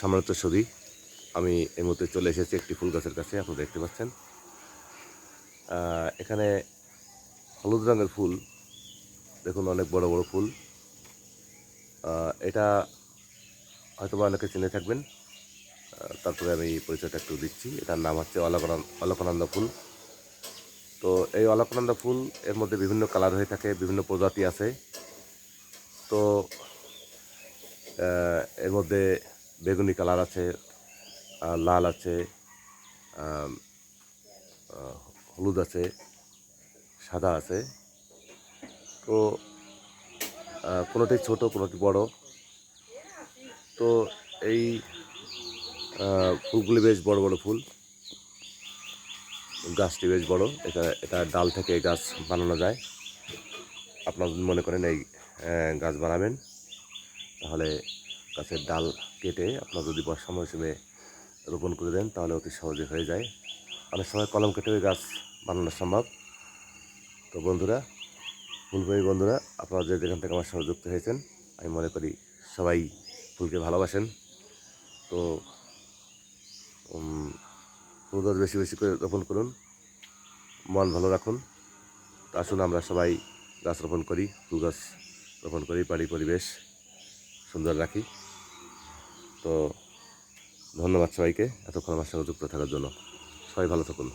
সম্মানিত ছবি আমি এই মুহূর্তে চলে এসেছি একটি ফুল গাছের কাছে, আপনারা দেখতে পাচ্ছেন। এখানে হলুদ রঙের ফুল, দেখুন অনেক বড় বড় ফুল। এটা হয়তো বা অনেকে চিনে থাকবেন। তারপরে আমি পরিচয়টা একটু দিচ্ছি। এটার নাম হচ্ছে অলকনন্দা ফুল। তো এই অলকনন্দা ফুল, এর মধ্যে বিভিন্ন কালার হয়ে থাকে, বিভিন্ন প্রজাতি আছে। তো এর মধ্যে বেগুনি কালার আছে লাল আছে হলুদ আছে, সাদা আছে। তো কোনোটি ছোট কোনোটি বড়। তো এই ফুলগুলি বেশ বড় বড় ফুল। গাছটি বেশ বড়। এটা এটা ডাল থেকে গাছ বানানো যায়। আপনারা মনে করেন এই গাছ বানাবেন, তাহলে গাছের ডাল কেটে আপনার যদি বর্ষা মৌসুমে রোপণ করে দেন, তাহলে অতি সহজে হয়ে যায়। অনেক সময় কলম কেটে গাছ বানানো সম্ভব। তো বন্ধুরা ফুলপ্রেমী বন্ধুরা, আপনারা যে যেখান থেকে আমার সঙ্গে যুক্ত হয়েছেন, আমি মনে করি সবাই ফুলকে ভালোবাসেন। তো ফুল গাছ বেশি বেশি করে রোপণ করুন। মন ভালো রাখুন। আসুন আমরা সবাই গাছ রোপণ করি, ফুল গাছ রোপণ করি বাড়ি পরিবেশ সুন্দর রাখি। তো ধন্যবাদ সবাইকে। এতক্ষণ আমার সঙ্গে যুক্ত থাকার জন্য। সবাই ভালো থাকুন।